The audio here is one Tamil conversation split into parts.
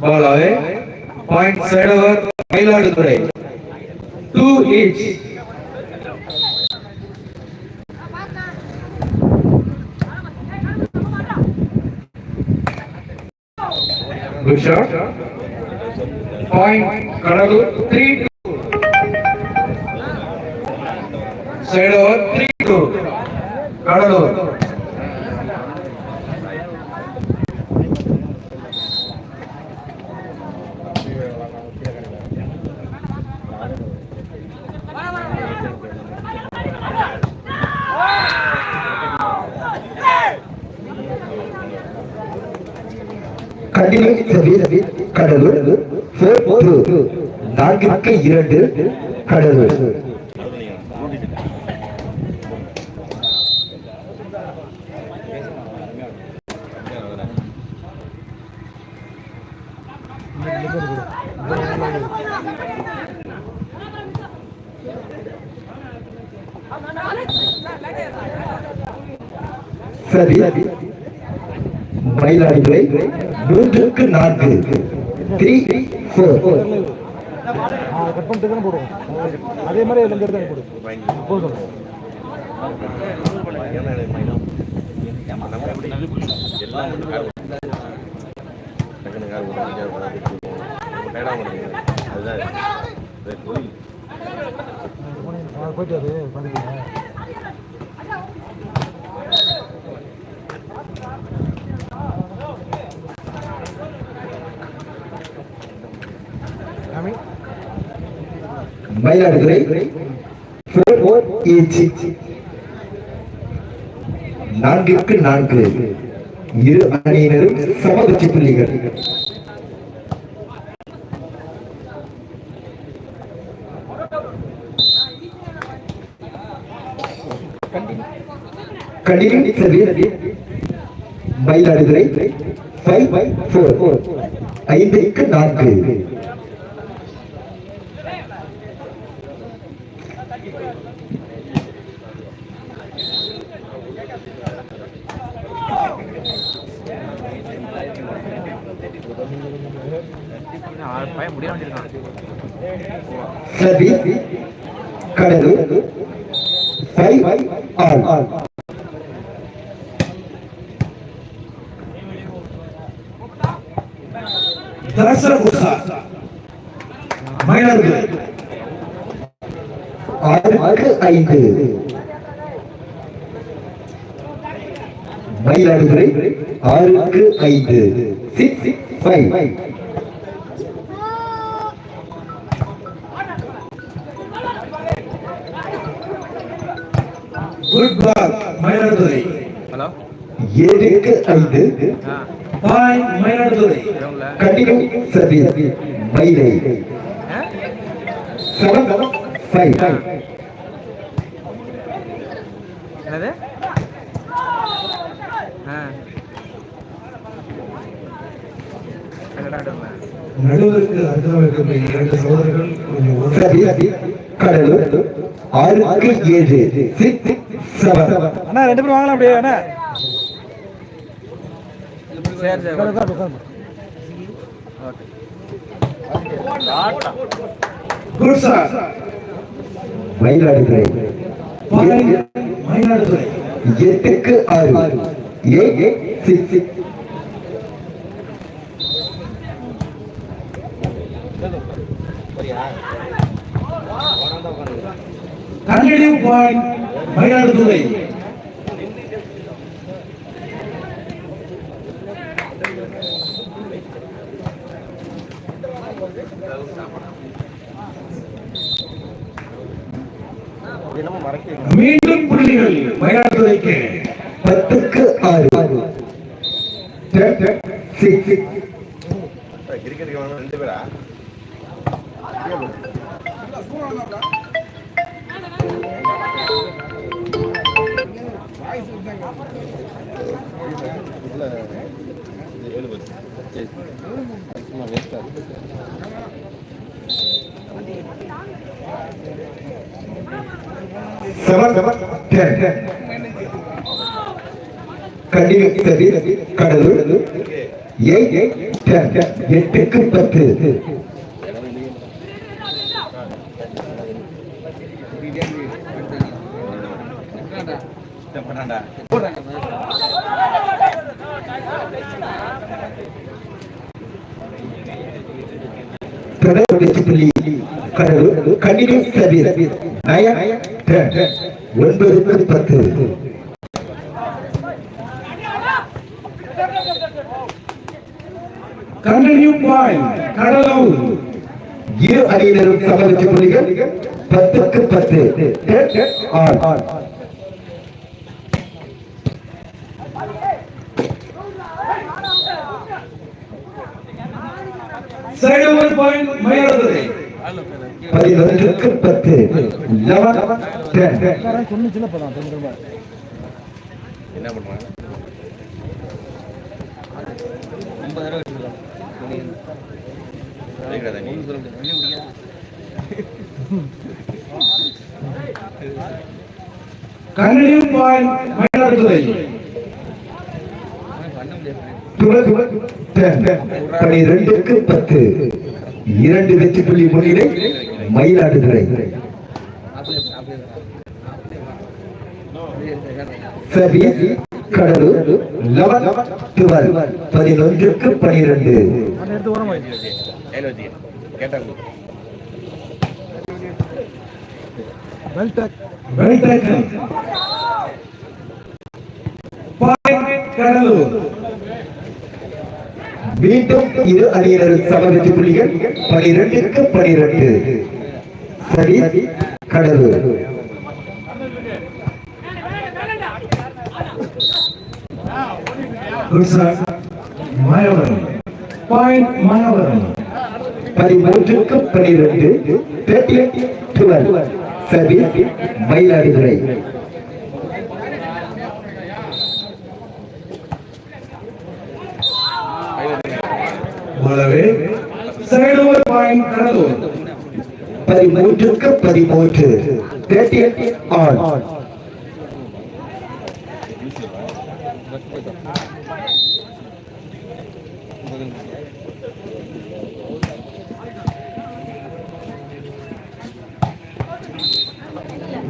ball away point side over Mayiladuthurai 2 each good shot point Cuddalore three two side over 3 2 Cuddalore கடின சரி. கடலூர் ஃபோர் நான்கிற்கு இரண்டு. கடலூர் சரி. மயிலாடுதுறை மூன்றுக்கு நான்கு. த்ரீ ஃபோர் கட் பண்ணிட்டு தானே போடுவோம் அதே மாதிரி ரெண்டு இடத்துல போடுவோம் போதும். போயிட்டு அது பண்ணிக்கலாம் மயிலாடுதுறை ஃபோர் நான்கிற்கு நான்கு. இரு அணியினரும் சமவெற்றி புள்ளிகள். கடினம் சரி மயிலாடுதுறை ஃபைவ் ஃபோர் ஐந்துக்கு நான்கு. பையன் கடலூர் ஃபைவ் ஆல் தரசரபுசா மயிலாடுதுறை ஆறுக்கு ஐந்து மயிலாடுதுறை ஆறுக்கு ஐந்து சிக்ஸ் ஃபைவ் பால் மயிலாடுதுறை. ஹலோ? ஏழுக்கு ஐந்து. மயிலாடுதுறை. கடினம் சர்வீஸ். மயிலை. Seven five. என்னது? நடுவருக்கு அர்த்தம் இருக்கக்கூடிய இரண்டு சகோதரர்கள் கொஞ்சம் கடலூர் ஆறுக்கு ஏழு. அண்ணா ரெண்டு பேரும் வாங்கலாம் அப்படியே அண்ணா. சரி சரி. உட்காரு, உட்காரு, உட்காரு. Good sir Mayiladuthurai. மயிலாடுதுறை. எட்டுக்கு ஆறு. ஏ சிக்ஸ் கண்டினியூ பாயிண்ட் மயிலாடுதுறை. மீண்டும் புள்ளிகள் மயிலாடுதுறைக்கு பத்துக்கு ஆறு. வாங்க ரெண்டு பேரா? எயிட் டென் எட்டுக்கு பத்து பண்ணாண்டா தொடர் வெற்றி புள்ளி கடவுள் கண்டினியூ சர்வீஸ் நயன் டென் ஒன்பதுக்கு பத்து. கண்டினியூ பாயிண்ட் கடலூர் இரு அணியினரும் சமவெற்றி புள்ளிகள் பத்துக்கு பத்து. All side one point Mayiladuthurai பதினொன்றுக்கு பத்து லெவன் டென். என்ன பண்ணுவாங்க? மயிலாடுதுறை பனிரெண்டுக்கு பத்து. இரண்டு வெற்றி புள்ளி முன்னிலை மயிலாடுதுறை. சர்வீஸ் கடலூர் லெவன் பதினொன்றுக்கு பனிரெண்டு. அதை மீண்டும் இரு அணியினரும் சம புள்ளிகள் பனிரெண்டிற்கு பனிரெண்டு. சரி கடலூர் மாயவரம் பாயிண்ட் மாயவரம் பதிமூன்றுக்கு பனிரெண்டு. Thirteen twelve service Mayiladuthurai. போலவே சைடு ஒன் பாயிண்ட் கடலூர் பதிமூன்றுக்கு பதிமூன்று தேர்ட்டி ஆன்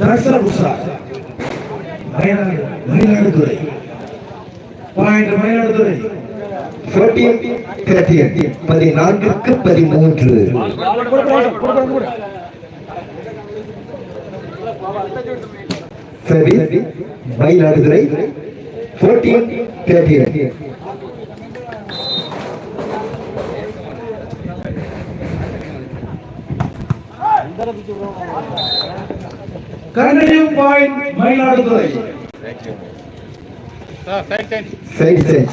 தர்சன புஷா Mayiladuthurai point Mayiladuthurai fourteen thirteen பதினான்குக்கு பதிமூன்று. Service Mayiladuthurai fourteen thirteen continue point Mayiladuthurai. சரி சரி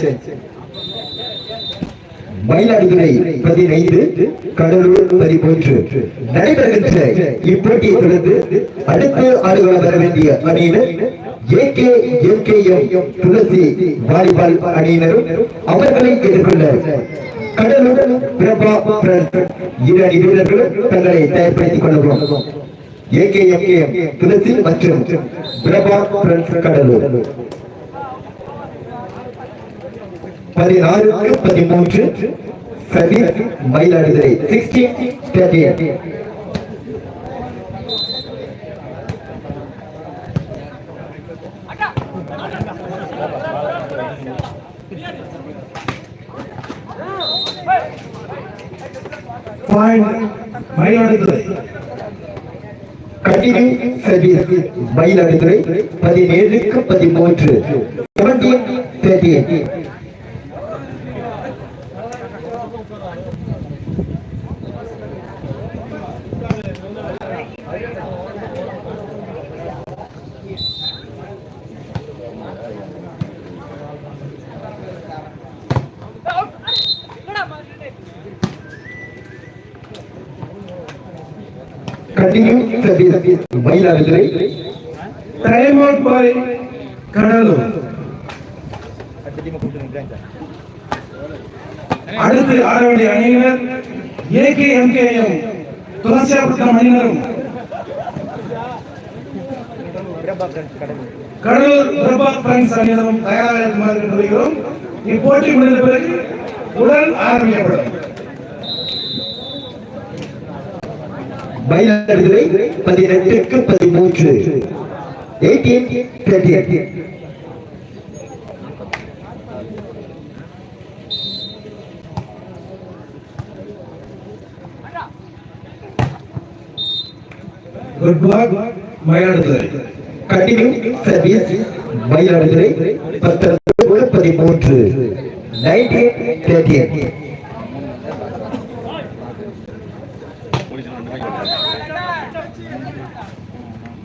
மயிலாடுதுறை பதினைந்து கடலூர் பதிமூன்று. நடைபெறுகின்ற இப்போட்டியை தொடர்ந்து அடுத்து ஆடுகள வர வேண்டிய அணியினர் ஏகே எம் துளசி வாலிபால் அணியினரும் அவர்களை எதிர்கொள்ள கடலூர் பிரபா இரு அணி வீரர்களும் தங்களை தயார்படுத்திக் கொள்ளவும். ஏகே எம்கேஎம் துளசி மற்றும் பிரபா கடலூர். பதினாறுக்கு பதிமூன்று Satish Mayiladuthurai sixteen thirteen Mayiladuthurai. Continue service Mayiladuthurai பதினேழுக்கு பதிமூன்று. Seventeen thirteen continue service Mayiladuthurai time out by Cuddalore. அடுத்து ஆட அணியினர் ஏகே எம்கேஎம் துளசியாபுரம் அணியினரும். கடலூர் பிரபா பிரான்ஸ் அணியினரும் தயாராக இருக்குமாறு இப்போட்டி முடிந்த பிறகு உடல் ஆரம்பிக்கப்படும். மயிலாடுதுறை பதினெட்டுக்கு பதிமூன்று. Eighteen thirteen good back Mayiladuthurai continue service Mayiladuthurai பத்தொன்பது பதிமூன்று. Nineteen thirteen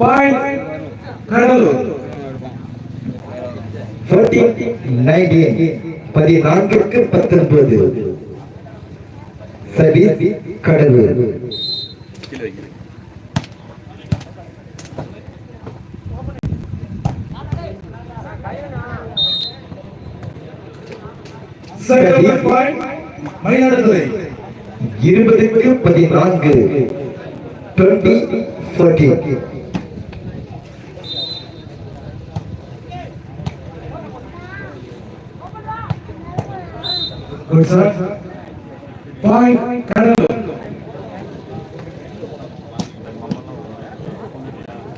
point Cuddalore. பதினான்கிற்கு பத்தொன்பது. சர்வீஸ் கடலூர். மயிலாடுதுறை. இருபதுக்கு பதினான்கு. Twenty fourteen good boy point Cuddalore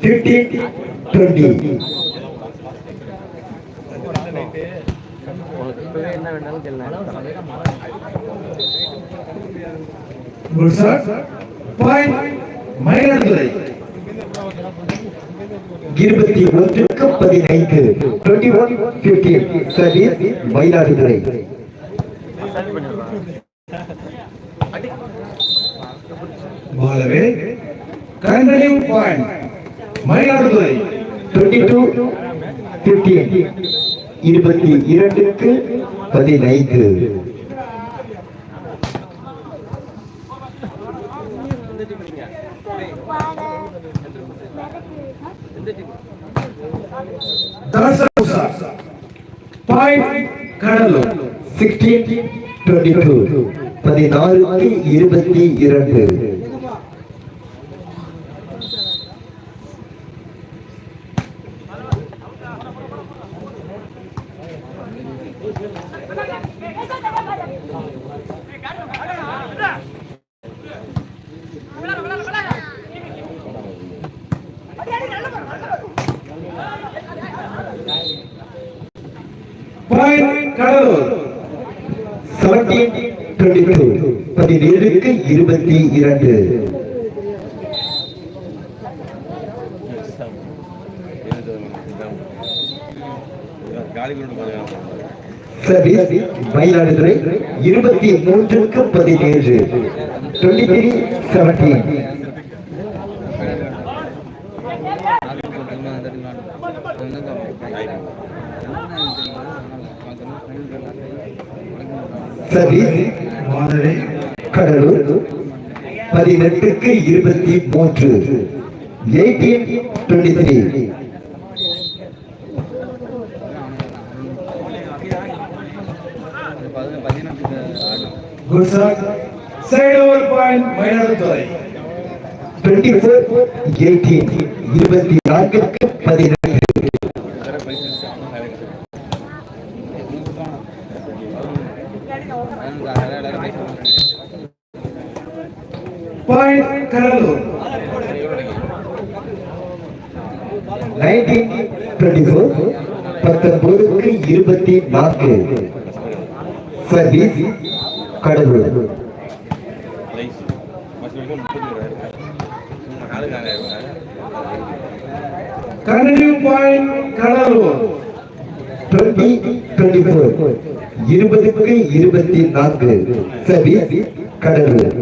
fifteen twenty Mayiladuthurai. இருபத்தி ஒன்றுக்கு பதினைந்து twenty one fifteen Mayiladuthurai. Continue point Mayiladuthurai twenty two fifteen இருபத்தி இரண்டுக்கு பதினைந்து. Point Cuddalore. Sixteen twenty two பதினாறுக்கு இருபத்தி இரண்டு. Point Cuddalore. Seventeen twenty two பதினேழுக்கு இருபத்தி இரண்டு. சரி மயிலாடுதுறை இருபத்தி மூன்றுக்கு பதினேழு. டுவெண்ட்டி த்ரீ செவன்டீன் சர்வீஸ் பாலவே கடலூர் பதினெட்டுக்கு இருபத்தி மூன்று eighteen twenty three good sir side over point Mayiladuthurai twenty four eighteen இருபத்தி நான்குக்கு பதினெட்டு point Cuddalore nineteen twenty four பத்தொன்பதுக்கு இருபத்தி நான்கு. Service Cuddalore point Cuddalore twenty twenty four இருபதுக்கு இருபத்தி நான்கு. சரி கடலூர்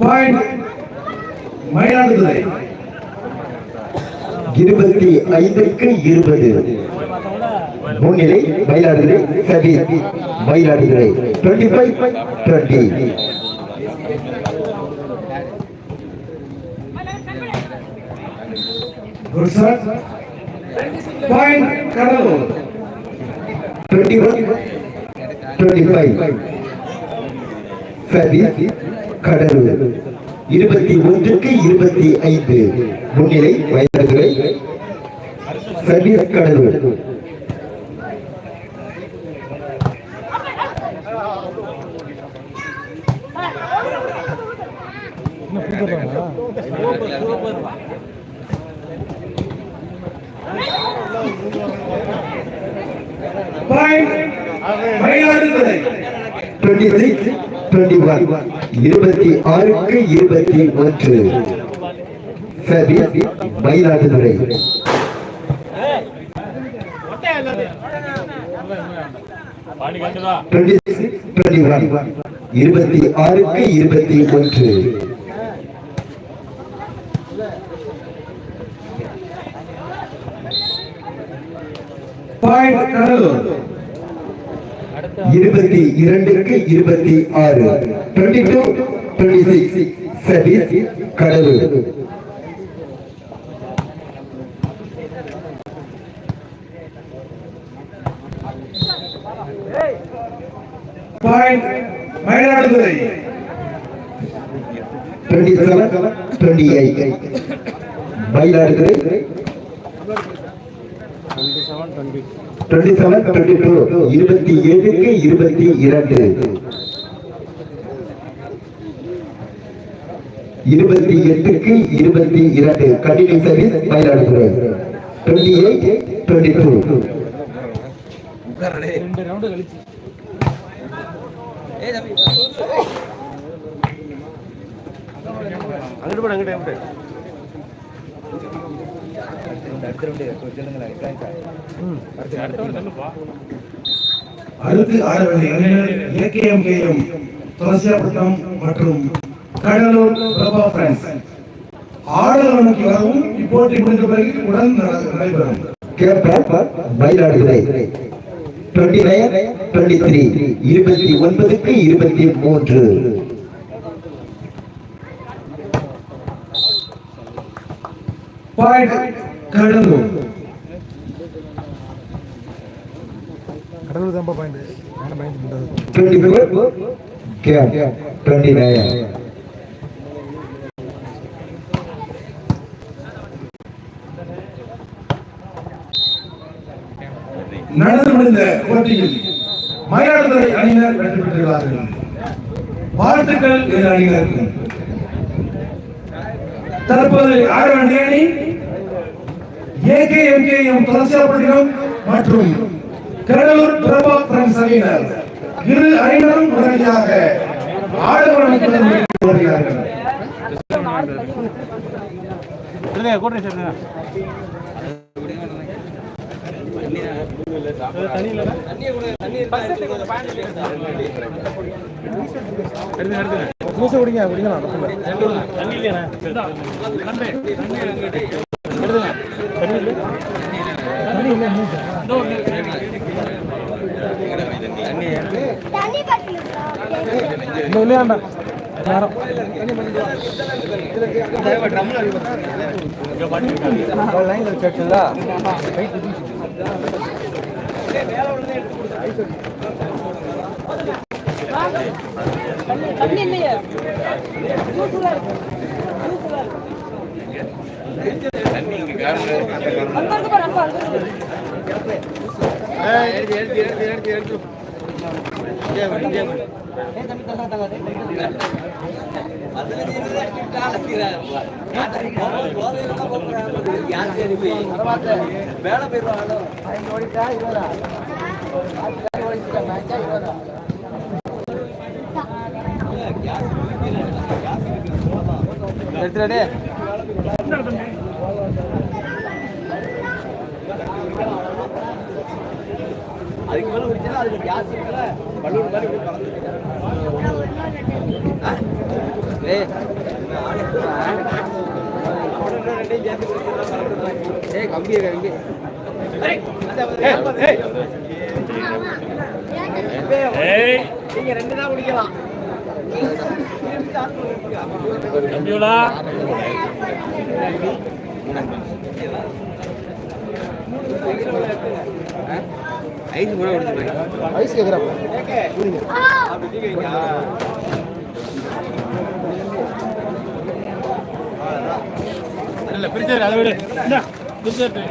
பாயிண்ட் மயிலாடுதுறை. இருபத்தி ஐந்துக்கு இருபது. முன்னிலை Mayiladuthurai service Mayiladuthurai. Twenty five twenty Cuddalore. இருபத்தி ஒன்றுக்கு இருபத்தி ஐந்து. முன்னிலை வயதுகளை சர்வீஸ் கடலூர் இன்னும் கொடுத்துட்றாங்களா point Mayiladuthurai twenty six twenty one இருபத்தி ஆறுக்கு இருபத்தி ஒன்று. Service Mayiladuthurai twenty six twenty one இருபத்தி ஆறுக்கு இருபத்தி ஒன்று இருபத்தி இரண்டுக்கு இருபத்தி ஆறு. Twenty two twenty six service Cuddalore point Mayiladuthurai. Twenty seven twenty eight Mayiladuthurai. Twenty seven twenty two இருபத்தி ஏழுக்கு இருபத்தி இரண்டு. இருபத்தி எட்டுக்கு இருபத்தி இரண்டு. Continue service Mayiladuthurai. Twenty eight twenty two. ரெண்டு ரவுண்டு கழிச்சு. அங்கிட்டு போடு அங்கிட்டு அங்கிட்டு அடுத்து ஆட வேண்டிய அணிகள் ஏகேஎம்கேஎம் துளசியாபுரம் மற்றும் கடலூர் பிரபா பிரான்ஸ் ஆடவனுக்கு வரவும் இப்போட்டி முடிந்த பிறகு உடன் நட- நடைபெறும் captain Mayiladuthurai twenty nine twenty three இருபத்தி ஒன்பதுக்கு இருபத்தி மூன்று கடலூர் கடலூர் தான் point point twenty four twenty nine நடந்து முடிந்த போட்டியில் மயிலாடுதுறை அணியினர் வெற்றி பெற்றுள்ளார்கள் வாழ்த்துக்கள் இரு அணியினருக்கும் தற்போது ஆட வேண்டிய அணி ஏகேஎம்கேஎம் துளசியாபுரம் மற்றும் கடலூர் பிரபா பிரான்ஸ் அணியினர் இரு அணியினரும் உடனடியாக ஆடவனுக்கு வருகிறார்கள் ஜூஸ் குடிங்க குடிக்கலாம் இன்னும் இல்லையாண்டா நேரம் தண்ணி இல்லையே ஜூஸ்ல இருக்கு ஜூஸ்ல இருக்கு அங்க இருக்கு பாரு அங்க அங்க இருக்கு எடுத்துடே அதுக்கு மேல குடிச்சா அதுக்கு கேஸ் இருக்குல்ல? பலூன் மாதிரி இப்படி பறந்து ஏய். ரெண்டையும் சேர்த்து குடிச்சிடலாம் ஏய் கம்பி. இங்கே நீங்க ரெண்டு தான் குடிக்கலாம். ஐஸ் கூட கொடுத்துருக்கேன் ஐஸ் தூக்கிங்க இல்ல பிரிச்சாரு அதை விட. இந்தா, பிரிச்சாரு